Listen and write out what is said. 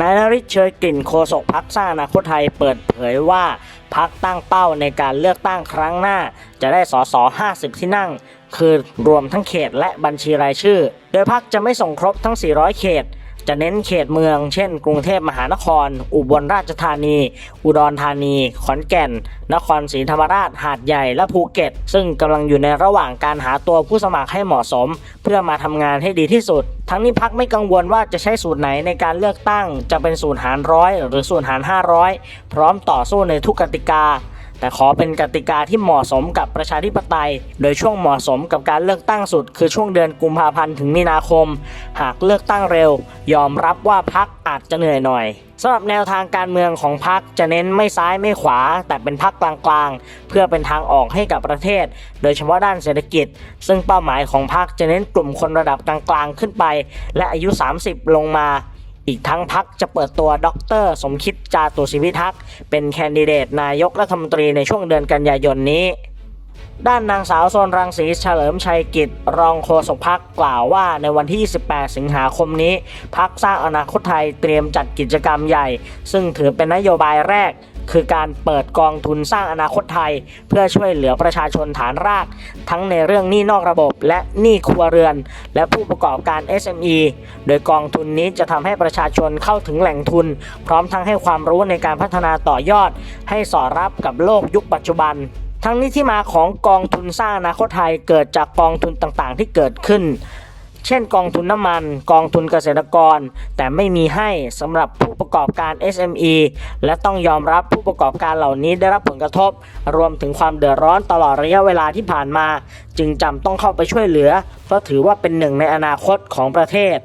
นายริชเชยกลิ่นโฆษกพักสร้างอนาคตไทยเปิดเผยว่าพักตั้งเป้าในการเลือกตั้งครั้งหน้า จะได้สส 50 ที่นั่ง คือรวมทั้งเขตและบัญชีรายชื่อ โดยพักจะไม่ส่งครบทั้ง 400 เขต จะเน้นเขตเมือง เช่น กรุงเทพมหานคร อุบลราชธานี อุดรธานี ขอนแก่น นครศรีธรรมราช หาดใหญ่ และภูเก็ต ซึ่งกำลังอยู่ในระหว่างการหาตัวผู้สมัครให้เหมาะสม เพื่อมาทำงานให้ดีที่สุด ทั้งนี้พักไม่กังวลว่าจะใช้สูตรไหนในการเลือกตั้ง จะเป็นสูตรหารร้อยหรือสูตรหาร 500 พร้อมต่อสู้ในทุกกติกา แต่ขอเป็นกติกาที่เหมาะสมกับประชาธิปไตย โดยช่วงเหมาะสมกับการเลือกตั้งสุด คือช่วงเดือนกุมภาพันธ์ถึงมีนาคม หากเลือกตั้งเร็ว ยอมรับว่าพักอาจจะเหนื่อยหน่อยสำหรับแนวทางการเมืองของพักจะเน้นไม่ซ้ายไม่ขวา แต่เป็นพักกลางๆ เพื่อเป็นทางออกให้กับประเทศ โดยเฉพาะด้านเศรษฐกิจ ซึ่งเป้าหมายของพักจะเน้นกลุ่มคนระดับกลางๆขึ้นไป และอายุ 30 ลงมา อีกทั้งพักจะเปิดตัวดร สมคิดจาตุศิวิทักษ์เป็นแคนดิเดตนายกรัฐมนตรีในช่วงเดือนกันยายนนี้ ด้านนางสาวโซนรังสีเฉลิมชัยกิจ รองโฆษกพักกล่าวว่าในวันที่28สิงหาคมนี้ พักสร้างอนาคตไทยเตรียมจัดกิจกรรมใหญ่ ซึ่งถือเป็นนโยบายแรก คือการเปิดกองทุนสร้างอนาคตไทย เพื่อช่วยเหลือประชาชนฐานราก ทั้งในเรื่องหนี้นอกระบบ และหนี้ครัวเรือน และผู้ประกอบการ SME โดยกองทุนนี้จะทำให้ประชาชนเข้าถึงแหล่งทุน พร้อมทั้งให้ความรู้ในการพัฒนาต่อยอด ให้สอดรับกับโลกยุคปัจจุบันทั้งนี้ที่มาของกองทุนสร้างอนาคตไทยเกิดจากกองทุนต่างๆ ที่เกิดขึ้น เช่นกองทุนน้ำมัน กองทุนเกษตรกร แต่ไม่มีให้สำหรับผู้ประกอบการ SME และต้องยอมรับผู้ประกอบการเหล่านี้ได้รับผลกระทบ รวมถึงความเดือดร้อนตลอดระยะเวลาที่ผ่านมา จึงจำต้องเข้าไปช่วยเหลือ เพราะถือว่าเป็นหนึ่งในอนาคตของประเทศ